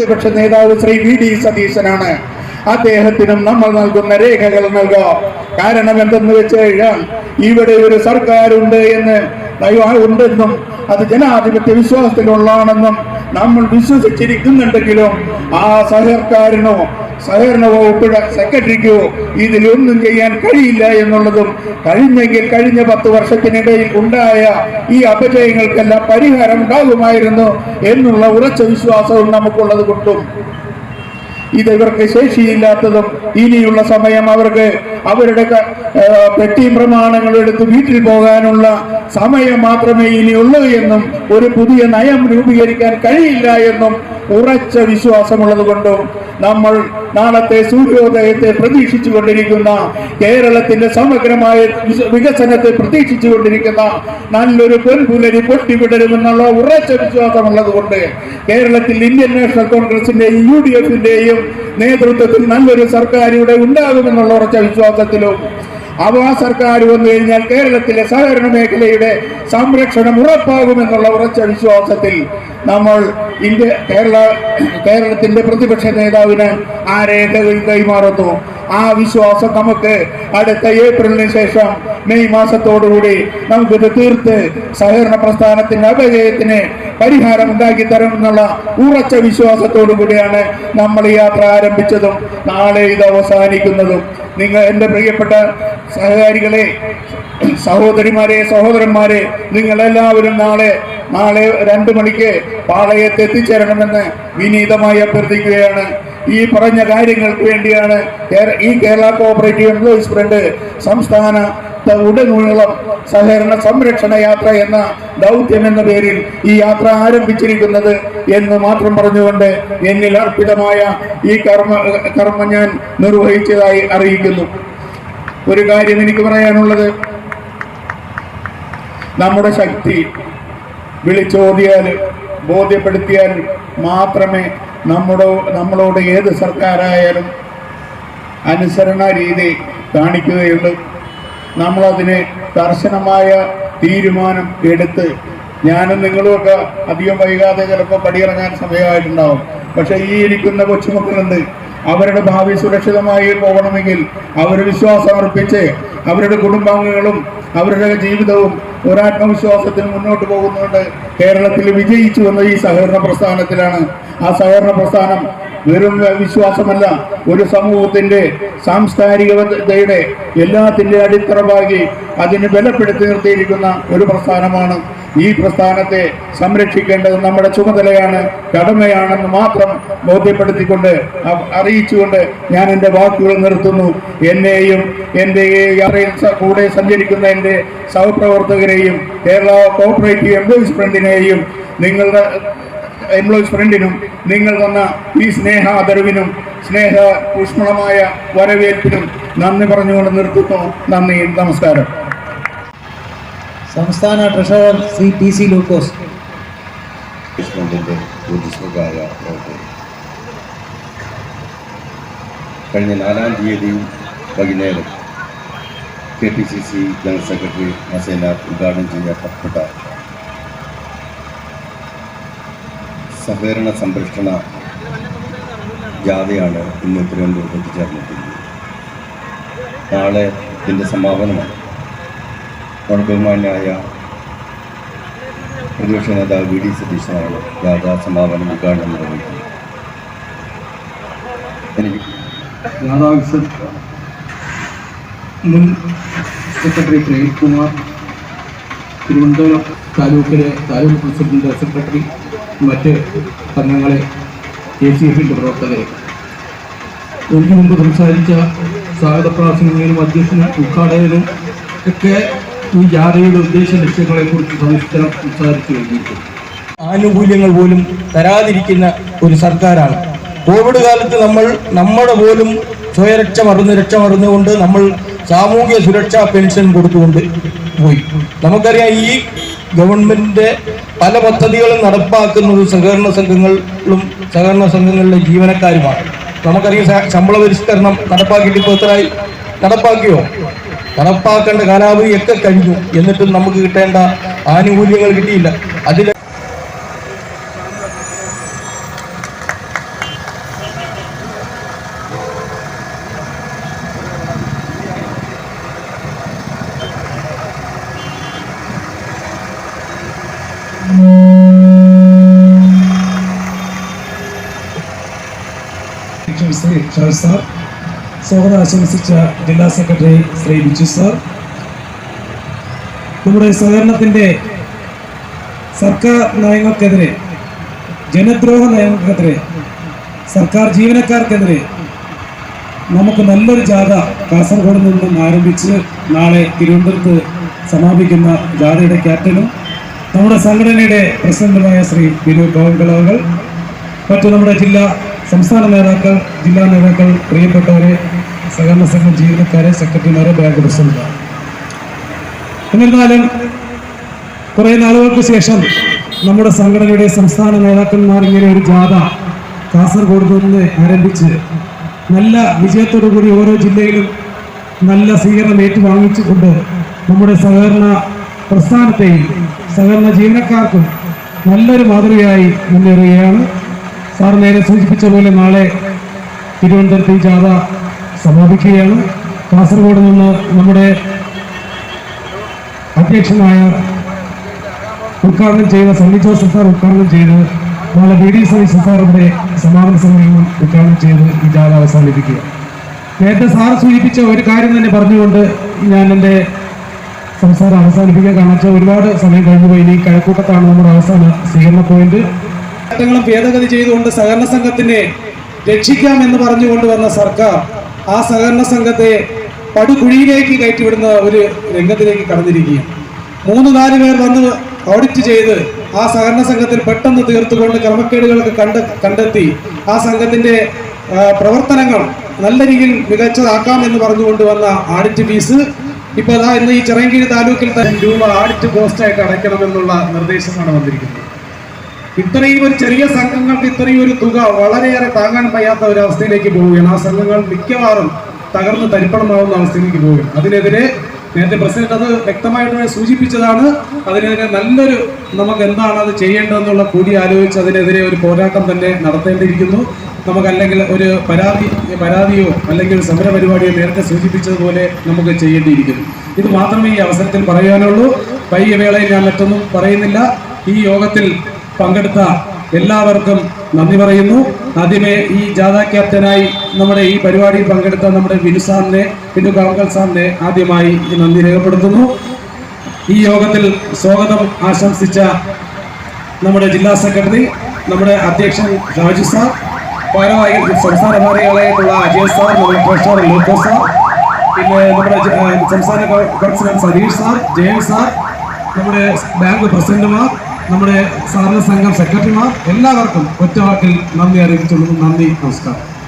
പ്രതിപക്ഷ നേതാവ് Shri V D സതീശനാണ്. അദ്ദേഹത്തിനും നമ്മൾ നൽകുന്ന രേഖകൾ നൽകാം. കാരണം എന്തെന്ന് വെച്ച് കഴിഞ്ഞാൽ ഇവിടെ ഒരു സർക്കാരുണ്ട് എന്ന് ഉണ്ടെന്നും അത് ജനാധിപത്യ വിശ്വാസത്തിലുള്ളതാണെന്നും നമ്മൾ വിശ്വസിച്ചിരിക്കുന്നുണ്ടെങ്കിലും ആ സർക്കാരിനോ സഹകരണ വകുപ്പിയുടെ സെക്രട്ടറിക്കോ ഇതിലൊന്നും ചെയ്യാൻ കഴിയില്ല എന്നുള്ളതും കഴിഞ്ഞെങ്കിൽ കഴിഞ്ഞ പത്ത് വർഷത്തിനിടയിൽ ഉണ്ടായ ഈ അപജയങ്ങൾക്കെല്ലാം പരിഹാരം ഉണ്ടാകുമായിരുന്നു എന്നുള്ള ഉറച്ച വിശ്വാസവും നമുക്കുള്ളത് കൊണ്ടും. ഇത് ഇവർക്ക് ശേഷിയില്ലാത്തതും ഇനിയുള്ള സമയം അവർക്ക് അവരുടെ പെട്ടി പ്രമാണങ്ങൾ എടുത്ത് വീട്ടിൽ പോകാനുള്ള സമയം മാത്രമേ ഇനിയുള്ളൂ എന്നും ഒരു പുതിയ നയം രൂപീകരിക്കാൻ കഴിയില്ല എന്നും ഉറച്ച വിശ്വാസമുള്ളത് കൊണ്ടും നമ്മൾ നാളത്തെ സൂര്യോദയത്തെ പ്രതീക്ഷിച്ചു കൊണ്ടിരിക്കുന്ന കേരളത്തിന്റെ സമഗ്രമായ വികസനത്തെ പ്രതീക്ഷിച്ചു കൊണ്ടിരിക്കുന്ന നല്ലൊരു പെൺപുലരി പൊട്ടിവിടരുമെന്നുള്ള ഉറച്ച വിശ്വാസമുള്ളത് കൊണ്ട് കേരളത്തിൽ ഇന്ത്യൻ നാഷണൽ കോൺഗ്രസിന്റെയും യു ഡി എഫിന്റെയും നേതൃത്വത്തിൽ നല്ലൊരു സർക്കാരിവിടെ ഉണ്ടാകുമെന്നുള്ള ഉറച്ച വിശ്വാസത്തിലും അവ സർക്കാർ വന്നു കഴിഞ്ഞാൽ കേരളത്തിലെ സഹകരണ മേഖലയുടെ സംരക്ഷണം ഉറപ്പാകുമെന്നുള്ള ഉറച്ച വിശ്വാസത്തിൽ നമ്മൾ ഇന്ത്യ കേരള കേരളത്തിന്റെ പ്രതിപക്ഷ നേതാവിന് ആ രേഖകൾ കൈമാറുന്നു. ആ വിശ്വാസം നമുക്ക് അടുത്ത ഏപ്രിലിന് ശേഷം മെയ് മാസത്തോടുകൂടി നമുക്കിത് തീർത്ത് സഹകരണ പ്രസ്ഥാനത്തിന്റെ അപജയത്തിന് പരിഹാരം ഉണ്ടാക്കി തരുമെന്നുള്ള ഉറച്ച വിശ്വാസത്തോടു കൂടിയാണ് നമ്മൾ യാത്ര ആരംഭിച്ചതും നാളെ ഇത് അവസാനിക്കുന്നതും. നിങ്ങൾ എന്റെ പ്രിയപ്പെട്ട സഹകാരികളെ സഹോദരിമാരെ സഹോദരന്മാരെ നിങ്ങളെല്ലാവരും നാളെ നാളെ രണ്ടു മണിക്ക് പാളയത്ത് എത്തിച്ചേരണമെന്ന് വിനീതമായി അഭ്യർത്ഥിക്കുകയാണ്. ഈ പറഞ്ഞ കാര്യങ്ങൾക്ക് വേണ്ടിയാണ് ഈ കേരള കോഓപ്പറേറ്റീവ് എംപ്ലോയീസ് ഫ്രണ്ട് സംസ്ഥാന ഉടനീളം സഹകരണ സംരക്ഷണ യാത്ര എന്ന ദൗത്യം എന്ന പേരിൽ ഈ യാത്ര ആരംഭിച്ചിരിക്കുന്നത് എന്ന് മാത്രം പറഞ്ഞുകൊണ്ട് എന്നിൽ അർപ്പിതമായ ഈ കർമ്മ കർമ്മം ഞാൻ നിർവഹിച്ചതായി അറിയിക്കുന്നു. ഒരു കാര്യം എനിക്ക് പറയാനുള്ളത്. നമ്മുടെ ശക്തി വിളിച്ചോതിയാൽ ബോധ്യപ്പെടുത്തിയാൽ മാത്രമേ നമ്മുടെ നമ്മളോട് ഏത് സർക്കാരായാലും അനുസരണ രീതി കാണിക്കുകയുള്ളൂ. നമ്മളതിന് കർശനമായ തീരുമാനം എടുത്ത് ഞാനും നിങ്ങളുമൊക്കെ അധികം വൈകാതെ ചിലപ്പോൾ പടിയിറങ്ങാൻ സമയമായിട്ടുണ്ടാവും. പക്ഷെ ഈ ഇരിക്കുന്ന കൊച്ചുമക്കളുണ്ട് അവരുടെ ഭാവി സുരക്ഷിതമായി പോകണമെങ്കിൽ അവർ വിശ്വാസം അർപ്പിച്ച് അവരുടെ കുടുംബാംഗങ്ങളും അവരുടെ ജീവിതവും ഒരാത്മവിശ്വാസത്തിന് മുന്നോട്ട് പോകുന്നുണ്ട്. കേരളത്തിൽ വിജയിച്ചു വന്ന ഈ സഹകരണ പ്രസ്ഥാനത്തിലാണ്. ആ സഹകരണ പ്രസ്ഥാനം വെറും വിശ്വാസമല്ല. ഒരു സമൂഹത്തിന്റെ സാംസ്കാരികതയുടെ എല്ലാത്തിന്റെ അടിത്തറവാകി അതിന് ബലപ്പെടുത്തി നിർത്തിയിരിക്കുന്ന ഒരു പ്രസ്ഥാനമാണ് ഈ പ്രസ്ഥാനത്തെ സംരക്ഷിക്കേണ്ടത് നമ്മുടെ ചുമതലയാണ് കടമയാണെന്ന് മാത്രം ബോധ്യപ്പെടുത്തിക്കൊണ്ട് അറിയിച്ചുകൊണ്ട് ഞാൻ എന്റെ വാക്കുകൾ നിർത്തുന്നു. എന്നെയും എന്റെ കൂടെ സഞ്ചരിക്കുന്ന എന്റെ സഹപ്രവർത്തകരെയും കേരള കോപ്പറേറ്റീവ് എംപ്ലോയീസ് ഫ്രണ്ടിനെയും നിങ്ങളുടെ എംപ്ലോയീസ് ഫ്രണ്ടിനും നിങ്ങൾ വന്ന ഈ സ്നേഹ ആദരവിനും സ്നേഹ ഊഷ്മളമായ വരവേൽപ്പിനും നന്ദി പറഞ്ഞുകൊണ്ട് നിർത്തുന്നു. നന്ദി നമസ്കാരം. സംസ്ഥാന treasurer Shri T C Lukose. കഴിഞ്ഞ നാലാം തീയതി വൈകുന്നേരം K P C C general secretary മസേന ഉദ്ഘാടനം ചെയ്യപ്പെട്ട സഹകരണ സംരക്ഷണ ജാഥയാണ് ഇന്ന് തിരുവനന്തപുരത്ത് എത്തിച്ചേർന്നിട്ടുള്ളത് നാളെ ഇതിന്റെ സമാപനമാണ്. വളരെ ബഹുമാന്യായ പ്രതിപക്ഷ നേതാവ് വി ഡി സതീശനാണ് ജാഥ സമാപനം ഉദ്ഘാടനം നിർവഹിക്കുന്നത്. മുൻ സെക്രട്ടറി പ്രേംകുമാർ തിരുവനന്തപുരം താലൂക്കിലെ താലൂക്ക് പ്രസിഡന്റ് സെക്രട്ടറി മറ്റ് സംഘങ്ങളെ എ സി എഫിന്റെ പ്രവർത്തകരെ. എനിക്ക് മുമ്പ് സംസാരിച്ച സ്വാഗത പ്രാസംഗികനും അധ്യക്ഷനും ഉദ്ഘാടകനും ഒക്കെ ഈ ജാഥയുടെ ഉദ്ദേശ ലക്ഷ്യങ്ങളെക്കുറിച്ച് സവിസ്തരം സംസാരിച്ചു കഴിഞ്ഞിരിക്കുന്നു. ആനുകൂല്യങ്ങൾ പോലും തരാതിരിക്കുന്ന ഒരു സർക്കാരാണ്. കോവിഡ് കാലത്ത് നമ്മൾ നമ്മുടെ പോലും സ്വയരക്ഷ മറന്ന് രക്ഷ മറന്നുകൊണ്ട് നമ്മൾ സാമൂഹ്യ സുരക്ഷാ പെൻഷൻ കൊടുത്തുകൊണ്ട് പോയി. നമുക്കറിയാം ഈ ഗവൺമെന്റിന്റെ പല പദ്ധതികളും നടപ്പാക്കുന്നത് സഹകരണ സംഘങ്ങളിലും സഹകരണ സംഘങ്ങളിലെ ജീവനക്കാരുമാണ്. നമുക്കറിയാം ശമ്പള പരിഷ്കരണം നടപ്പാക്കിയിട്ട് ഇപ്പോൾ എത്രയായി നടപ്പാക്കിയോ? നടപ്പാക്കേണ്ട കാലാവധിയൊക്കെ കഴിഞ്ഞു. എന്നിട്ടും നമുക്ക് കിട്ടേണ്ട ആനുകൂല്യങ്ങൾ കിട്ടിയില്ല. അതിൽ ശ്രീ ഷാജ് സാർ. സ്വാഗതം ആശംസിച്ച ജില്ലാ സെക്രട്ടറി ശ്രീ ബിജു സാർ. നമ്മുടെ സഹകരണത്തിന്റെ സർക്കാർ നയങ്ങൾക്കെതിരെ ജനദ്രോഹ നയങ്ങൾക്കെതിരെ സർക്കാർ ജീവനക്കാർക്കെതിരെ നമുക്ക് നല്ലൊരു ജാഥ കാസർഗോഡ് നിന്നും ആരംഭിച്ച് നാളെ തിരുവനന്തപുരത്ത് സമാപിക്കുന്ന ജാഥയുടെ ക്യാപ്റ്റനും നമ്മുടെ സംഘടനയുടെ പ്രസിഡന്റുമായ ശ്രീ ബിനു ഗോവൻകളവകൾ മറ്റു നമ്മുടെ ജില്ലാ സംസ്ഥാന നേതാക്കൾ ജില്ലാ നേതാക്കൾ പ്രിയപ്പെട്ടവരെ സഹകരണ സംഘം ജീവനക്കാരെ സെക്രട്ടറിമാരെ ബാങ്ക് പ്രസിഡന്റ് എന്നിരുന്നാലും കുറേ നാളുകൾക്ക് ശേഷം നമ്മുടെ സംഘടനയുടെ സംസ്ഥാന നേതാക്കന്മാർ ഇങ്ങനെ ഒരു ജാഥ കാസർഗോഡ് നിന്ന് ആരംഭിച്ച് നല്ല വിജയത്തോടു കൂടി ഓരോ ജില്ലയിലും നല്ല സ്വീകരണം ഏറ്റുവാങ്ങിച്ചുകൊണ്ട് നമ്മുടെ സഹകരണ പ്രസ്ഥാനത്തെയും സഹകരണ ജീവനക്കാർക്കും നല്ലൊരു മാതൃകയായി മുന്നേറുകയാണ്. സാർ നേരെ സൂചിപ്പിച്ച പോലെ നാളെ തിരുവനന്തപുരത്ത് ഈ ജാഥ സമാപിക്കുകയാണ്. കാസർഗോഡ് നിന്ന് നമ്മുടെ അധ്യക്ഷനായ ഉദ്ഘാടനം ചെയ്ത സണ്ണി ജോസഫ് സാർ ഉദ്ഘാടനം ചെയ്ത് നാളെ ബി ഡി സതീശൻ സാറിന്റെ സമാപന സമ്മേളനം ഉദ്ഘാടനം ചെയ്ത് ഈ ജാഥ അവസാനിപ്പിക്കുക. നേരത്തെ സാർ സൂചിപ്പിച്ച ഒരു കാര്യം തന്നെ പറഞ്ഞുകൊണ്ട് ഞാൻ എന്റെ സംസാരം അവസാനിപ്പിക്കാൻ കാരണം ഒരുപാട് സമയം കഴിഞ്ഞു. പോയി ഇനി കഴക്കൂട്ടത്താണ് നമ്മുടെ അവസാന സ്വീകരണ പോയിന്റ്. ചട്ടങ്ങളും ഭേദഗതി ചെയ്തുകൊണ്ട് സഹകരണ സംഘത്തിനെ രക്ഷിക്കാം എന്ന് പറഞ്ഞുകൊണ്ട് വന്ന സർക്കാർ ആ സഹകരണ സംഘത്തെ പടുകുഴിയിലേക്ക് കയറ്റിവിടുന്ന ഒരു രംഗത്തിലേക്ക് കടന്നിരിക്കുകയാണ്. മൂന്ന് നാല് പേർ വന്ന് ഓഡിറ്റ് ചെയ്ത് ആ സഹകരണ സംഘത്തിൽ പെട്ടെന്ന് തീർത്തുകൊണ്ട് ക്രമക്കേടുകളൊക്കെ കണ്ട കണ്ടെത്തി ആ സംഘത്തിന്റെ പ്രവർത്തനങ്ങൾ നല്ല രീതിയിൽ മികച്ചതാക്കാം എന്ന് പറഞ്ഞുകൊണ്ട് വന്ന ആഡിറ്റ് ഫീസ് ഇപ്പൊ ഇന്ന് ഈ ചിറങ്കീഴ് താലൂക്കിൽ തന്നെ രൂപ ആഡിറ്റ് പോസ്റ്റായിട്ട് അടയ്ക്കണമെന്നുള്ള നിർദ്ദേശമാണ് വന്നിരിക്കുന്നത്. ഇത്രയും ഒരു ചെറിയ സംഘങ്ങൾക്ക് ഇത്രയും ഒരു തുക വളരെയേറെ താങ്ങാൻ വയ്യാത്ത ഒരു അവസ്ഥയിലേക്ക് പോവുകയാണ്. ആ സംഘങ്ങൾ മിക്കവാറും തകർന്ന് തരിപ്പണമാവുന്ന അവസ്ഥയിലേക്ക് പോവുകയാണ്. അതിനെതിരെ നേരത്തെ പ്രസിഡന്റ് അത് വ്യക്തമായിട്ട് സൂചിപ്പിച്ചതാണ്. അതിനെതിരെ നല്ലൊരു നമുക്ക് എന്താണ് അത് ചെയ്യേണ്ടതെന്നുള്ള കൂടി ആലോചിച്ച് അതിനെതിരെ ഒരു പോരാട്ടം തന്നെ നടത്തേണ്ടിയിരിക്കുന്നു. നമുക്കല്ലെങ്കിൽ ഒരു പരാതി പരാതിയോ അല്ലെങ്കിൽ സമര പരിപാടിയോ നേരത്തെ സൂചിപ്പിച്ചതുപോലെ നമുക്ക് ചെയ്യേണ്ടിയിരിക്കുന്നു. ഇത് മാത്രമേ ഈ അവസരത്തിൽ പറയാനുള്ളൂ. വൈകിയ വേളയിൽ ഞാൻ മറ്റൊന്നും പറയുന്നില്ല. ഈ യോഗത്തിൽ പങ്കെടുത്ത എല്ലാവർക്കും നന്ദി പറയുന്നു. ആദ്യമേ ഈ ജാഥ ക്യാപ്റ്റനായി നമ്മുടെ ഈ പരിപാടിയിൽ പങ്കെടുത്ത നമ്മുടെ വിനു സാറിനെ വിനു കാവങ്കൽ സാറിനെ ആദ്യമായി നന്ദി രേഖപ്പെടുത്തുന്നു. ഈ യോഗത്തിൽ സ്വാഗതം ആശംസിച്ച നമ്മുടെ ജില്ലാ സെക്രട്ടറി നമ്മുടെ അധ്യക്ഷൻ ഷാജു സാർ പരമായി സംസ്ഥാന ഭാരവാഹികളായിട്ടുള്ള അജയ് സാർ നമ്മുടെ ട്രഷറർ ലൂക്കോ സാർ പിന്നെ നമ്മുടെ സംസ്ഥാന president Satheesh sir Jayan sir നമ്മുടെ ബാങ്ക് പ്രസിഡന്റുമാർ നമ്മുടെ സാറിന് സംഘം സെക്രട്ടറിമാർ എല്ലാവർക്കും ഒറ്റവാക്കിൽ നന്ദി അറിയിച്ചുള്ളൂ നന്ദി നമസ്കാരം.